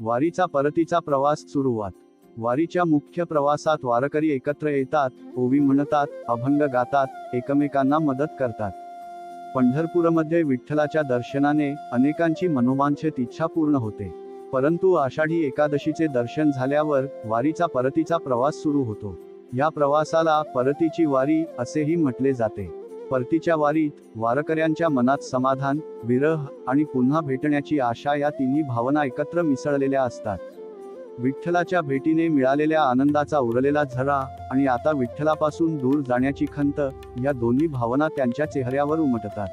वारीचा परतीचा प्रवास सुरुवात. वारीच्या मुख्य प्रवासात वारकरी एकत्र येतात ओवी म्हणतात अभंग गातात एकमेकांना मदत करतात. पंढरपूरमध्ये विठ्ठलाच्या दर्शनाने अनेकांची मनोवांछित इच्छा पूर्ण होते. परंतु आषाढी एकादशीचे दर्शन झाल्यावर वारीचा परतीचा प्रवास सुरू होतो. या प्रवासाला परतीची वारी असेही म्हटले जाते. परतीच्या वारीत वारकऱ्यांच्या मनात समाधान विरह आणि पुन्हा भेटण्याची आशा या तिन्ही भावना एकत्र मिसळलेल्या असतात. विठ्ठलाच्या भेटीने मिळालेल्या आनंदाचा उरलेला झरा आणि आता विठ्ठलापासून दूर जाण्याची खंत या दोन्ही भावना त्यांच्या चेहऱ्यावर उमटतात.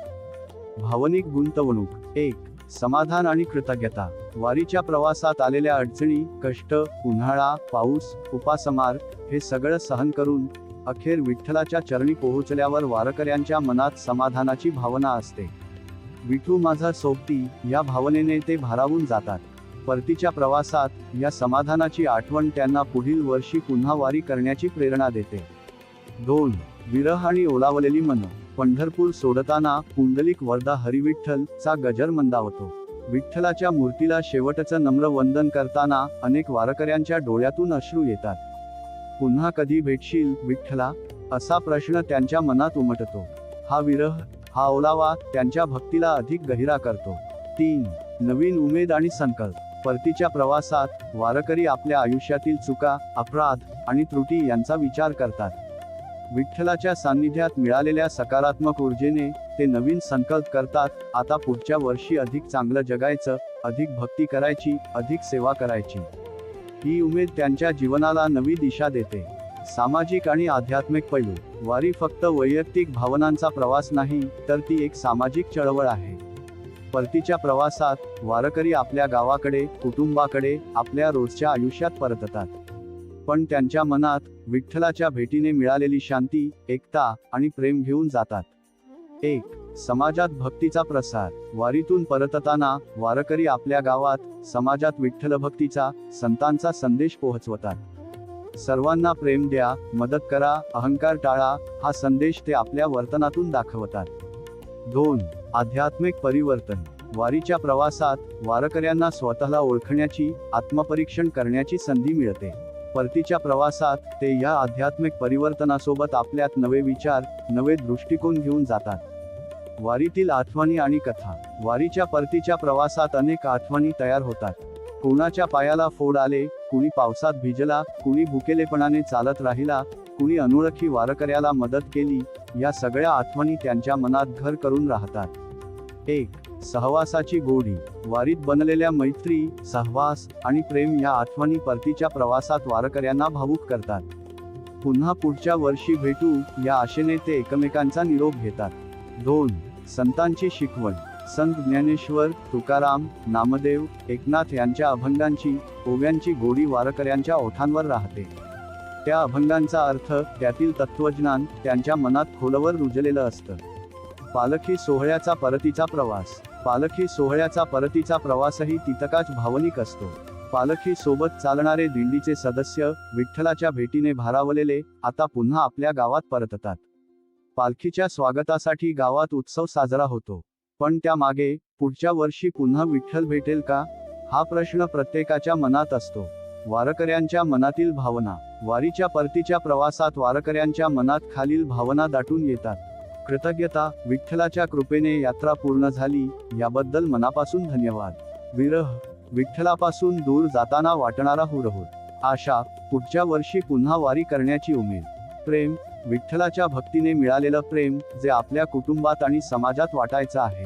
भावनिक गुंतवणूक. एक समाधान आणि कृतज्ञता. वारीच्या प्रवासात आलेल्या अडचणी कष्ट उन्हाळा पाऊस उपासमार हे सगळं सहन करून अखेर विठ्ठलाच्या चरणी पोहोचल्यावर वारकऱ्यांच्या मनात समाधानाची भावना असते. विठू माझा सोबती या भावनेने ते भारावून जातात. परतीच्या प्रवासात या समाधानाची आठवण त्यांना पुढील वर्षी पुन्हा वारी करण्याची प्रेरणा देते. दोन विरह आणि ओलावलेली मन. पंढरपूर सोडताना पुंडलिक वर्धा हरिविठ्ठल चा गजर मंदावतो. विठ्ठलाच्या मूर्तीला शेवटचं नम्र वंदन करताना अनेक वारकऱ्यांच्या डोळ्यातून अश्रू येतात. पुन्हा कधी भेटशील विठ्ठला? असा प्रश्न त्यांच्या मनात उमटतो. हा विरह हा ओलावा त्यांच्या भक्तीला अधिक गहिरा करतो. तीन नवीन उमेद आणि संकल्प. परतीच्या प्रवासात वारकरी आपल्या आयुष्यातील चुका अपराध आणि त्रुटी यांचा विचार करतात. विठ्ठलाच्या सान्निध्यात मिळालेल्या सकारात्मक ऊर्जेने ते नवीन संकल्प करतात. आता पुढच्या वर्षी अधिक चांगलं जगायचं अधिक भक्ती करायची अधिक सेवा करायची. ही उमेद त्यांच्या जीवनाला नवी दिशा देते. सामाजिक आणि आध्यात्मिक पैलू. वारी फक्त वैयक्तिक भावनांचा प्रवास नाही तर ती एक सामाजिक चळवळ आहे. परतीच्या प्रवासात वारकरी आपल्या गावाकडे कुटुंबाकडे आपल्या रोजच्या आयुष्यात परततात. पण त्यांच्या मनात विठ्ठलाच्या भेटीने मिळालेली शांती एकता आणि प्रेम घेऊन जातात. एक समाजात भक्तीचा प्रसार वारीतून परतताना वारकरी आपल्या गावात समाजात विठ्ठल भक्तीचा संतांचा संदेश पोहोचवतात. सर्वांना प्रेम द्या मदत करा अहंकार टाळा हा संदेश ते आपल्या वर्तनातून दाखवतात. दोन आध्यात्मिक परिवर्तन वारीच्या प्रवासात वारकऱ्यांना स्वतःला ओळखण्याची आत्मपरीक्षण करण्याची संधी मिळते. परतीच्या प्रवासात ते या आध्यात्मिक परिवर्तनासोबत आपल्यात नवे विचार नवे दृष्टिकोन घेऊन जातात. वारीतील आठवणी आणि कथा. वारीच्या परतीच्या प्रवासात अनेक आठवणी तयार होतात. कोणाच्या पायाला फोड आले कुणी पावसात भिजला कुणी भुकेलेपणाने चालत राहिला कुणी अनोळखी वारकऱ्याला मदत केली या सगळ्या आठवणी त्यांच्या मनात घर करून राहतात. एक सहवासाची गोडी. वारीत बनलेल्या मैत्री सहवास आणि प्रेम या आठवणी परतीच्या प्रवासात वारकऱ्यांना भावूक करतात. पुन्हा पुढच्या वर्षी भेटू या आशेने ते एकमेकांचा निरोप घेतात. दोन संतांची शिकवण. संत ज्ञानेश्वर तुकाराम नामदेव एकनाथ यांच्या अभंगांची ओव्यांची गोडी वारकऱ्यांच्या ओठांवर राहते. त्या अभंगांचा अर्थ त्यातील तत्वज्ञान त्यांच्या मनात खोलवर रुजलेलं असतं. पालखी सोहळ्याचा परतीचा प्रवास. पालखी सोहळ्याचा परतीचा प्रवासही तितकाच भावनिक असतो. पालखी सोबत चालणारे दिंडीचे सदस्य विठ्ठलाच्या भेटीने भारावलेले आता पुन्हा आपल्या गावात परततात. पालखीच्या स्वागतासाठी गावात उत्सव साजरा होतो. पण त्यामागे पुढच्या वर्षी पुन्हा विठ्ठल भेटेल का? हा प्रश्न प्रत्येकाच्या मनात असतो. वारकऱ्यांच्या मनातील भावना. वारीच्या परतीच्या प्रवासात वारकऱ्यांच्या मनात खालील भावना दाटून येतात. कृतज्ञता विठ्ठलाच्या कृपेने यात्रा पूर्ण झाली. याबद्दल मनापासून धन्यवाद. विरह विठ्ठलापासून दूर जाताना वाटणारा हुरहुर. आशा पुढच्या वर्षी पुन्हा वारी करण्याची उमेद. प्रेम विठ्ठलाच्या भक्तीने मिळालेलं प्रेम जे आपल्या कुटुंबात आणि समाजात वाटायचं आहे.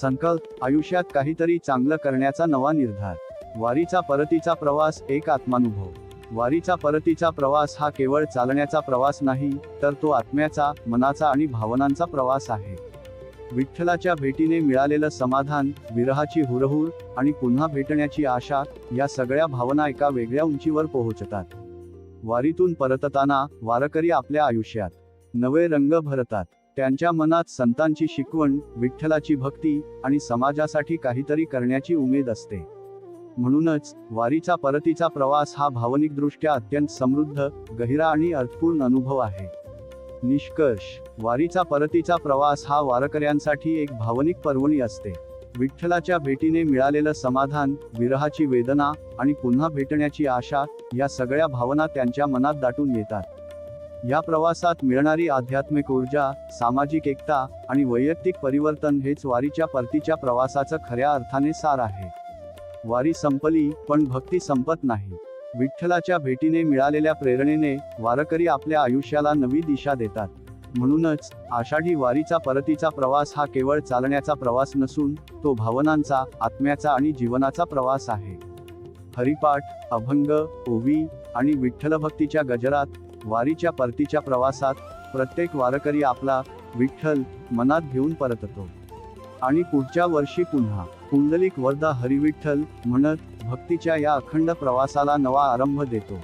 संकल्प आयुष्यात काहीतरी चांगलं करण्याचा नवा निर्धार. वारीचा परतीचा प्रवास एक आत्मानुभव. वारीचा परतीचा प्रवास हा केवळ चालण्याचा प्रवास नाही तर तो आत्म्याचा मनाचा आणि भावनांचा प्रवास आहे. विठ्ठलाच्या भेटीने मिळालेलं समाधान विरहाची हुरहुर आणि पुन्हा भेटण्याची आशा या सगळ्या भावना एका वेगळ्या उंचीवर पोहोचतात. वारीतून परतताना वारकरी आपल्या आयुष्यात नवे रंग भरतात. त्यांच्या मनात संतांची शिकवण विठ्ठलाची भक्ती आणि समाजासाठी काहीतरी करण्याची उमेद असते. म्हणूनच वारीचा परतीचा प्रवास हा भावनिकदृष्ट्या अत्यंत समृद्ध गहिरा आणि अर्थपूर्ण अनुभव आहे. निष्कर्ष वारीचा परतीचा प्रवास हा वारकऱ्यांसाठी एक भावनिक पर्वणी असते. विठ्ठलाच्या भेटीने मिळालेलं समाधान विरहाची वेदना आणि पुन्हा भेटण्याची आशा या सगळ्या भावना त्यांच्या मनात दाटून येतात. या प्रवासात मिळणारी आध्यात्मिक ऊर्जा सामाजिक एकता आणि वैयक्तिक परिवर्तन हेच वारीच्या परतीच्या प्रवासाचं खऱ्या अर्थाने सार आहे. वारी संपली पण भक्ती संपत नाही. विठ्ठलाच्या भेटीने मिळालेल्या प्रेरणेने वारकरी आपल्या आयुष्याला नवी दिशा देतात. म्हणूनच आषाढी वारीचा परतीचा प्रवास हा केवळ चालण्याचा प्रवास नसून तो भावनांचा आत्म्याचा आणि जीवनाचा प्रवास आहे. हरिपाठ अभंग ओवी आणि विठ्ठलभक्तीच्या गजरात वारीच्या परतीच्या प्रवासात प्रत्येक वारकरी आपला विठ्ठल मनात घेऊन परततो. आणि पुढच्या वर्षी पुन्हा कुंडलिक वर्धा हरिविठ्ठल म्हणत भक्तीच्या या अखंड प्रवासाला नवा आरंभ देतो.